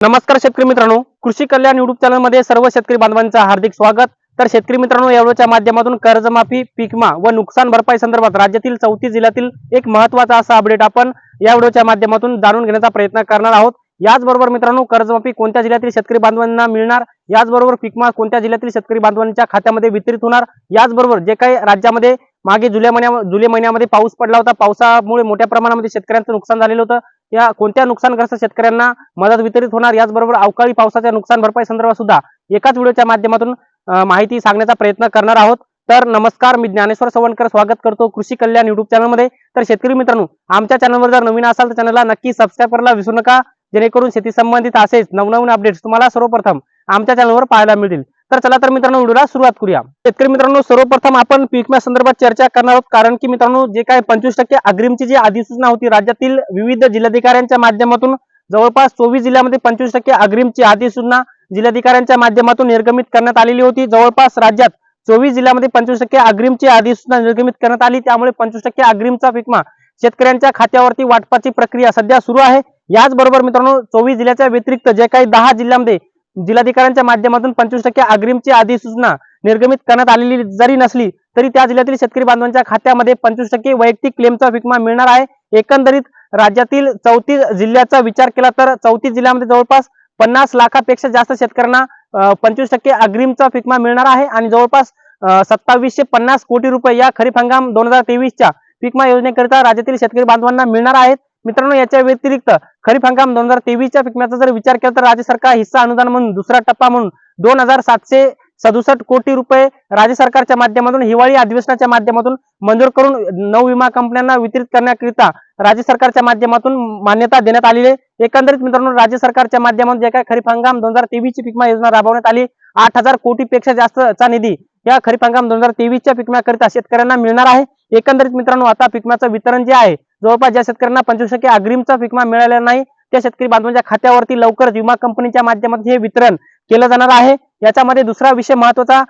नमस्कार शेतकरी मित्रांनो. कृषी कल्याण युट्यूब चॅनलमध्ये सर्व शेतकरी बांधवांचं हार्दिक स्वागत. तर शेतकरी मित्रांनो यावेळच्या माध्यमातून कर्जमाफी पीकमा व नुकसान भरपाई संदर्भात राज्यातील चौतीस जिल्ह्यातील एक महत्त्वाचा असा अपडेट आपण या व्हिडिओच्या माध्यमातून जाणून घेण्याचा प्रयत्न करणार आहोत. याचबरोबर मित्रांनो कर्जमाफी कोणत्या जिल्ह्यातील शेतकरी बांधवांना मिळणार? याचबरोबर पीकमा कोणत्या जिल्ह्यातील शेतकरी बांधवांच्या खात्यामध्ये वितरित होणार? याचबरोबर जे काही राज्यामध्ये मागे जुलै महिन्या जुलै महिन्यामध्ये पाऊस पडला होता पावसामुळे मोठ्या प्रमाणामध्ये शेतकऱ्यांचं नुकसान झालेलं होतं. या कोणत्या नुकसानग्रस्त शेतकऱ्यांना मदत वितरित होणार? याचबरोबर अवकाळी पावसाच्या नुकसान भरपाई संदर्भात सुद्धा एकाच व्हिडिओच्या माध्यमातून माहिती सांगण्याचा प्रयत्न करणार आहोत. तर नमस्कार मी ज्ञानेश्वर सवणकर स्वागत करतो कृषी कल्याण युट्यूब चॅनलमध्ये तर शेतकरी मित्रांनो आमच्या चॅनलवर जर नवीन असाल तर चॅनलला नक्की सबस्क्राईब करायला विसरू नका. जेणेकरून शेती संबंधित असेच नवनवीन अपडेट्स तुम्हाला सर्वप्रथम आमच्या चॅनलवर पाहायला मिळतील. तर चला तर मित्रांनो व्हिडिओला सुरुवात करूया. शेतकरी मित्रांनो सर्वप्रथम आपण पीक विमा संदर्भात चर्चा करणार आहोत. कारण की मित्रांनो जे काय पंचवीस टक्के अग्रिमची जी अधिसूचना होती राज्यातील विविध जिल्हाधिकाऱ्यांच्या माध्यमातून जवळपास चोवीस जिल्ह्यामध्ये पंचवीस टक्के अग्रिमची अधिसूचना जिल्हाधिकाऱ्यांच्या माध्यमातून निर्गमित करण्यात आलेली होती. जवळपास राज्यात चोवीस जिल्ह्यामध्ये पंचवीस टक्के अग्रिमची अधिसूचना निर्गमित करण्यात आली. त्यामुळे पंचवीस टक्के अग्रिमचा पीकमा शेतकऱ्यांच्या खात्यावरती वाटपाची प्रक्रिया सध्या सुरू आहे. याचबरोबर मित्रांनो चोवीस जिल्ह्याच्या व्यतिरिक्त जे काही दहा जिल्ह्यामध्ये जिल्हाधिकाऱ्यांच्या माध्यमातून पंचवीस टक्के अग्रिमची अधिसूचना निर्गमित करण्यात आलेली जरी नसली तरी त्या जिल्ह्यातील शेतकरी बांधवांच्या खात्यामध्ये पंचवीस टक्के वैयक्तिक क्लेमचा विकमा मिळणार आहे. एकंदरीत राज्यातील चौतीस जिल्ह्याचा विचार केला तर चौतीस जिल्ह्यामध्ये जवळपास पन्नास लाखापेक्षा जास्त शेतकऱ्यांना पंचवीस टक्के अग्रिमचा फिकमा मिळणार आहे आणि जवळपास सत्तावीसशे पन्नास कोटी रुपये या खरीप हंगाम दोन हजार तेवीसच्या पीकमा योजनेकरिता राज्यातील शेतकरी बांधवांना मिळणार आहेत. मित्रांनो याच्या व्यतिरिक्त खरीप हंगाम दोन हजार तेवीसच्या पिकम्याचा जर विचार केला तर राज्य सरकार हिस्सा अनुदान म्हणून दुसरा टप्पा म्हणून दोन हजार सातशे सदुसष्ट कोटी रुपये राज्य सरकारच्या माध्यमातून हिवाळी अधिवेशनाच्या माध्यमातून मंजूर करून नऊ विमा कंपन्यांना वितरित करण्याकरिता राज्य सरकारच्या माध्यमातून मान्यता देण्यात आलेली आहे. एकंदरीत मित्रांनो राज्य सरकारच्या माध्यमातून जे काय खरीप हंगाम दोन हजार तेवीसची पिकमा योजना राबवण्यात आली आठ हजार कोटी पेक्षा जास्तचा निधी या खरीप हंगाम दोन हजार तेवीसच्या पिकम्याकरिता शेतकऱ्यांना मिळणार आहे. एकंदरीत मित्रांनो आता पिकम्याचं वितरण जे आहे जवळपास ज्या शेतकऱ्यांना पंचवीस टक्के अग्रिमचा विमा मिळालेला नाही त्या शेतकरी बांधवांच्या खात्यावरती लवकरच विमा कंपनीच्या माध्यमातून हे वितरण केलं जाणार आहे. याच्यामध्ये दुसरा विषय महत्त्वाचा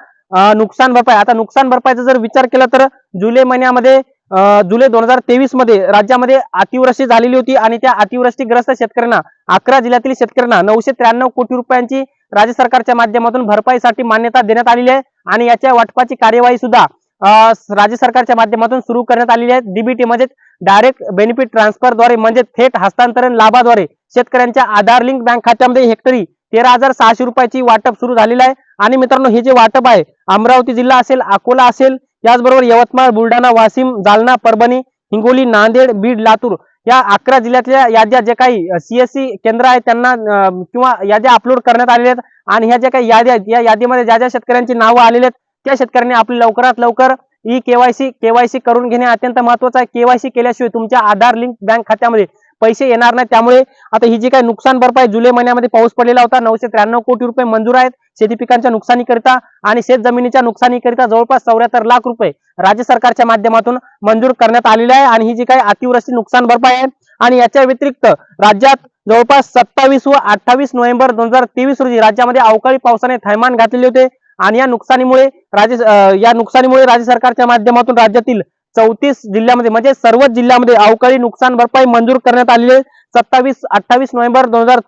नुकसान भरपाई. आता नुकसान भरपाईचा जर विचार केला तर जुलै महिन्यामध्ये अं, जुलै दोन हजार तेवीसमध्ये राज्यामध्ये अतिवृष्टी झालेली होती आणि त्या अतिवृष्टीग्रस्त शेतकऱ्यांना अकरा जिल्ह्यातील शेतकऱ्यांना नऊशे त्र्याण्णव कोटी रुपयांची राज्य सरकारच्या माध्यमातून भरपाईसाठी मान्यता देण्यात आलेली आहे आणि याच्या वाटपाची कार्यवाही सुद्धा राज्य सरकारच्या माध्यमातून सुरू करण्यात आलेली आहे. डीबीटी म्हणजे डायरेक्ट बेनिफिट ट्रान्सफरद्वारे म्हणजे थेट हस्तांतरण लाभाद्वारे शेतकऱ्यांच्या आधार लिंक बँक खात्यामध्ये हेक्टरी तेरा हजार सहाशे रुपयाची वाटप सुरू झालेलं आहे. आणि मित्रांनो हे जे वाटप आहे अमरावती जिल्हा असेल अकोला असेल याचबरोबर यवतमाळ बुलढाणा वाशिम जालना परभणी हिंगोली नांदेड बीड लातूर या अकरा जिल्ह्यातल्या याद्या जे काही सीएससी केंद्र आहेत त्यांना किंवा याद्या अपलोड करण्यात आलेल्या आहेत आणि ह्या ज्या काही याद्या आहेत या यादीमध्ये ज्या ज्या शेतकऱ्यांची नावं आलेली आहेत त्या शेतकऱ्यांनी आपली लवकरात लवकर ई केवायसी केवायसी करून घेणे अत्यंत महत्वाचं आहे. केवायसी केल्याशिवाय तुमच्या आधार लिंक बँक खात्यामध्ये पैसे येणार नाही. त्यामुळे आता ही जी काही नुकसान भरपाई जुलै महिन्यामध्ये पाऊस पडलेला होता. नऊशे त्र्याण्णव कोटी रुपये मंजूर आहेत. शेती पिकांच्या नुकसानीकरिता आणि शेत जमिनीच्या नुकसानीकरिता जवळपास चौऱ्याहत्तर लाख रुपये राज्य सरकारच्या माध्यमातून मंजूर करण्यात आलेले आहे. आणि ही जी काही अतिवृष्टी नुकसान भरपाई आहे आणि याच्या व्यतिरिक्त राज्यात जवळपास सत्तावीस व अठ्ठावीस नोव्हेंबर दोन हजार तेवीस रोजी राज्यामध्ये अवकाळी पावसाने थैमान घातलेले होते. आणि या नुकसानीमुळे राज्य या नुकसानीमुळे राज्य सरकारच्या माध्यमातून राज्यातील चौतीस जिल्ह्यामध्ये म्हणजे सर्वच जिल्ह्यामध्ये अवकाळी नुकसान भरपाई मंजूर करण्यात आलेली आहे. सत्तावीस अठ्ठावीस नोव्हेंबर दोन हजार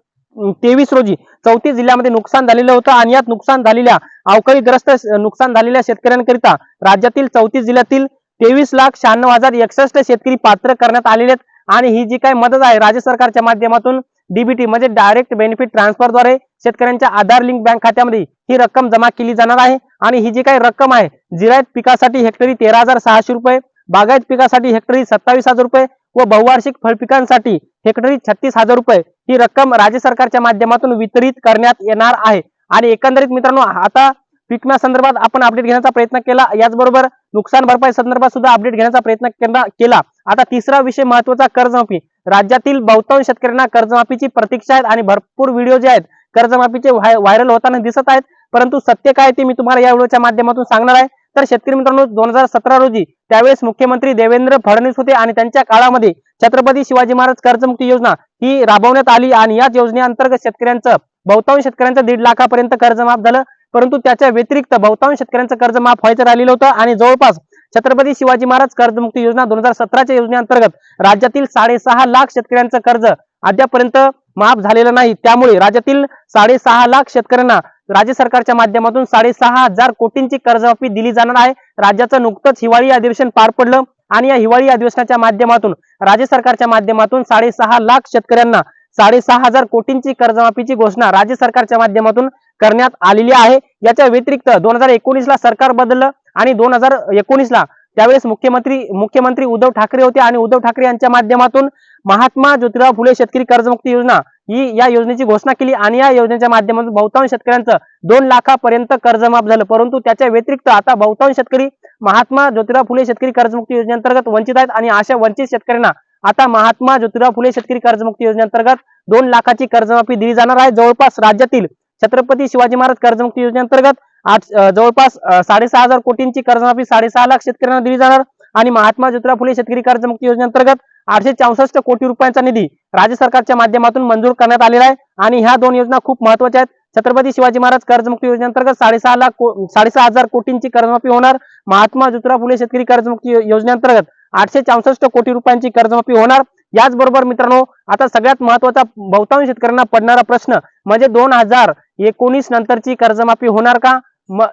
तेवीस रोजी चौतीस जिल्ह्यामध्ये नुकसान झालेलं होतं आणि यात नुकसान झालेल्या अवकाळीग्रस्त नुकसान झालेल्या शेतकऱ्यांकरिता राज्यातील चौतीस जिल्ह्यातील तेवीस लाख शहाण्णव हजार एकसष्ट शेतकरी पात्र करण्यात आलेले आहेत. आणि ही जी काही मदत आहे राज्य सरकारच्या माध्यमातून डीबीटी म्हणजे डायरेक्ट बेनिफिट ट्रान्सफरद्वारे शेतकऱ्यांच्या आधार लिंक बँक खात्यामध्ये ही रक्कम जमा केली जाणार आहे. आणि ही जी काही रक्कम आहे जिरायत पिकासाठी हेक्टरी तेरा हजार सहाशे रुपये बागायत पिकासाठी हेक्टरी सत्तावीस हजार रुपये व बहुवार्षिक फळपिकांसाठी हेक्टरी छत्तीस हजार रुपये ही रक्कम राज्य सरकारच्या माध्यमातून वितरित करण्यात येणार आहे. आणि एकंदरीत मित्रांनो आता पिकम्या संदर्भात आपण अपडेट घेण्याचा प्रयत्न केला. याचबरोबर नुकसान भरपाई संदर्भात सुद्धा अपडेट घेण्याचा प्रयत्न केला- केला आता तिसरा विषय महत्त्वाचा कर्जमाफी. राज्यातील बहुतांश शेतकऱ्यांना कर्जमाफीची प्रतीक्षा आहेत आणि भरपूर व्हिडिओ जे आहेत कर्जमाफीचे व्हायरल होताना दिसत आहेत. परंतु सत्य काय ते मी तुम्हाला या व्हिडिओच्या माध्यमातून सांगणार आहे. तर शेतकरी मित्रांनो दोन हजार सतरा रोजी त्यावेळेस मुख्यमंत्री देवेंद्र फडणवीस होते आणि त्यांच्या काळामध्ये छत्रपती शिवाजी महाराज कर्जमुक्ती योजना ही राबवण्यात आली आणि याच योजनेअंतर्गत शेतकऱ्यांचं बहुतांश शेतकऱ्यांचं दीड लाखापर्यंत कर्जमाफ झालं. परंतु त्याच्या व्यतिरिक्त बहुतांश शेतकऱ्यांचं कर्ज माफ व्हायचं राहिलेलं होतं आणि जवळपास छत्रपती शिवाजी महाराज कर्जमुक्ती योजना दोन हजार सतराच्या योजनेअंतर्गत राज्यातील साडेसहा लाख शेतकऱ्यांचं कर्ज अद्यापर्यंत माफ झालेलं नाही. त्यामुळे राज्यातील साडेसहा लाख शेतकऱ्यांना राज्य सरकारच्या माध्यमातून साडेसहा हजार कोटींची कर्जमाफी दिली जाणार आहे. राज्याचं नुकतंच हिवाळी अधिवेशन पार पडलं आणि या हिवाळी अधिवेशनाच्या माध्यमातून राज्य सरकारच्या माध्यमातून साडेसहा लाख शेतकऱ्यांना साडेसहा हजार कोटींची कर्जमाफीची घोषणा राज्य सरकारच्या माध्यमातून करण्यात आलेली आहे. याच्या व्यतिरिक्त दोन हजार एकोणीस ला सरकार बदललं आणि दोन हजार एकोणीसला त्यावेळेस मुख्यमंत्री मुख्यमंत्री उद्धव ठाकरे होते आणि उद्धव ठाकरे यांच्या माध्यमातून महात्मा ज्योतिराव फुले शेतकरी कर्जमुक्ती योजना ही या योजनेची घोषणा केली आणि या योजनेच्या माध्यमातून बहुतांश शेतकऱ्यांचं दोन लाखापर्यंत कर्जमाफ झालं. परंतु त्याच्या व्यतिरिक्त आता बहुतांश शेतकरी महात्मा ज्योतिराव फुले शेतकरी कर्जमुक्ती योजनेअंतर्गत वंचित आहेत आणि अशा वंचित शेतकऱ्यांना आता महात्मा ज्योतिराव फुले शेतकरी कर्जमुक्ती योजनेअंतर्गत दोन लाखाची कर्जमाफी दिली जाणार आहे. जवळपास राज्यातील छत्रपती शिवाजी महाराज कर्जमुक्ती योजनेअंतर्गत आज जवळपास साडेसहा हजार कोटींची कर्जमाफी साडेसहा लाख शेतकऱ्यांना दिली जाणार आणि महात्मा ज्योतिराव फुले शेतकरी कर्जमुक्ती योजनेअंतर्गत आठशे चौसष्ट कोटी रुपयांचा निधी राज्य सरकारच्या माध्यमातून मंजूर करण्यात आलेला आहे. आणि ह्या दोन योजना खूप महत्त्वाच्या आहेत. छत्रपती शिवाजी महाराज कर्जमुक्ती योजनेअंतर्गत साडेसहा लाख साडेसहा हजार कोटींची कर्जमाफी होणार. महात्मा ज्योतिराव फुले शेतकरी कर्जमुक्ती योजनेअंतर्गत आठशे चौसष्ट कोटी रुपयांची कर्जमाफी होणार. याचबरोबर मित्रांनो आता सगळ्यात महत्त्वाचा बहुतांश शेतकऱ्यांना पडणारा प्रश्न म्हणजे दोन हजार एकोणीस नंतरची कर्जमाफी होणार का?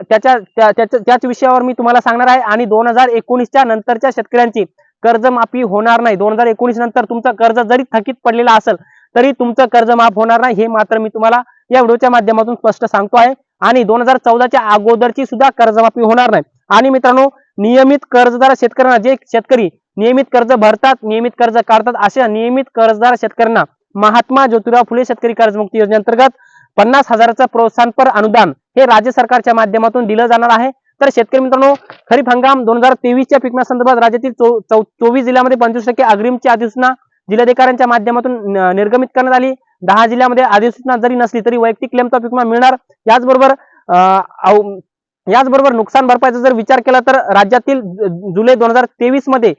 त्याच्या त्याच विषयावर मी तुम्हाला सांगणार आहे. आणि दोन हजार एकोणीसच्या नंतरच्या शेतकऱ्यांची कर्जमाफी होणार नाही. दोन हजार एकोणीस नंतर तुमचं कर्ज जरी थकीत पडलेलं असेल तरी तुमचं कर्ज माफ होणार नाही. हे मात्र मी तुम्हाला या व्हिडिओच्या माध्यमातून स्पष्ट सांगतो आहे. आणि दोन हजार चौदाच्या अगोदरची सुद्धा कर्जमाफी होणार नाही. आणि मित्रांनो नियमित कर्जदार शेतकऱ्यांना जे शेतकरी नियमित कर्ज भरतात नियमित कर्ज काढतात अशा नियमित कर्जदार शेतकऱ्यांना महात्मा ज्योतिराव फुले शेतकरी कर्जमुक्ती योजनेअंतर्गत पन्नास हजाराचं प्रोत्साहनपर अनुदान हे राज्य सरकारच्या माध्यमातून दिलं जाणार आहे. तर शेतकरी मित्रांनो खरीप हंगाम दोन हजार तेवीसच्या पिकण्यासंदर्भात राज्यातील चौ- चोवीस जिल्ह्यामध्ये पंचवीस टक्के अग्रिमची अधिसूचना जिल्हाधिकाऱ्यांच्या माध्यमातून निर्गमित करण्यात आली. दहा जिल्ह्यामध्ये अधिसूचना जरी नसली तरी वैयक्तिक क्लेमचा पिकमा मिळणार. याचबरोबर अं, याचबरोबर नुकसान भरपाईचा जर विचार केला तर राज्यातील जुलै दोन हजार तेवीसमध्ये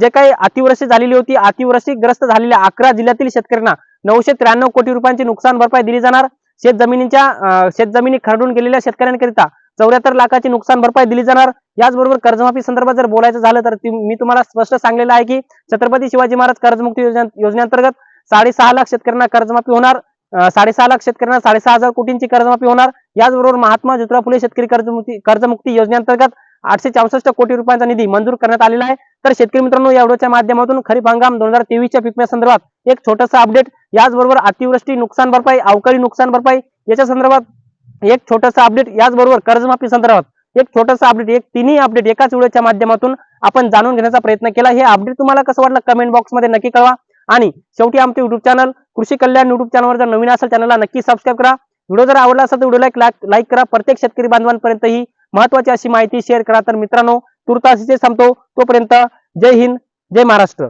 जे काही अतिवृष्टी झालेली होती अतिवृष्टीग्रस्त झालेल्या अकरा जिल्ह्यातील शेतकऱ्यांना नऊशे त्र्याण्णव कोटी रुपयांची नुकसान भरपाई दिली जाणार. शेत जमिनीच्या शेत शेतजमिनी खरडून गेलेल्या शेतकऱ्यांकरिता चौऱ्याहत्तर लाखाची नुकसान भरपाई दिली जाणार. याचबरोबर कर्जमाफी संदर्भात जर बोलायचं झालं तर मी तुम्हाला स्पष्ट सांगलेलं आहे की छत्रपती शिवाजी महाराज कर्जमुक्ती योजना योजनेअंतर्गत साडेसहा लाख शेतकऱ्यांना कर्जमाफी होणार. साडेसहा लाख शेतकऱ्यांना साडेसहा हजार कोटींची कर्जमाफी होणार. याचबरोबर महात्मा ज्योतिराव फुले शेतकरी कर्जमुक्ती कर्जमुक्ती योजनेअंतर्गत आठशे चौसष्ट कोटी रुपयांचा निधी मंजूर करण्यात आलेला आहे. तर शेतकरी मित्रांनो या व्हिडिओच्या माध्यमातून खरीप हंगाम दोन हजार तेवीसच्या पिकण्यासंदर्भात एक छोटंसं अपडेट याचबरोबर अतिवृष्टी नुकसान भरपाई अवकाळी नुकसान भरपाई याच्या संदर्भात एक छोटंसं अपडेट याचबरोबर कर्जमाफी संदर्भात एक छोटंसं अपडेट एक तिन्ही अपडेट एकाच व्हिडिओच्या माध्यमातून आपण जाणून घेण्याचा प्रयत्न केला. हे अपडेट तुम्हाला कसं वाटलं कमेंट बॉक्समध्ये नक्की कळवा. आणि शेवटी आमचे युट्यूब चॅनल कृषी कल्याण युट्यूब चॅनलवर जर नवीन असेल चॅनलला नक्की सबस्क्राईब करा. व्हिडिओ जर आवडला असेल तर व्हिडिओला लाईक करा. प्रत्येक शेतकरी बांधवांपर्यंत ही महत्वाची अशी माहिती शेअर करा. तर मित्रांनो तुर्तासीचे संपतो. तोपर्यंत जय हिंद जय महाराष्ट्र.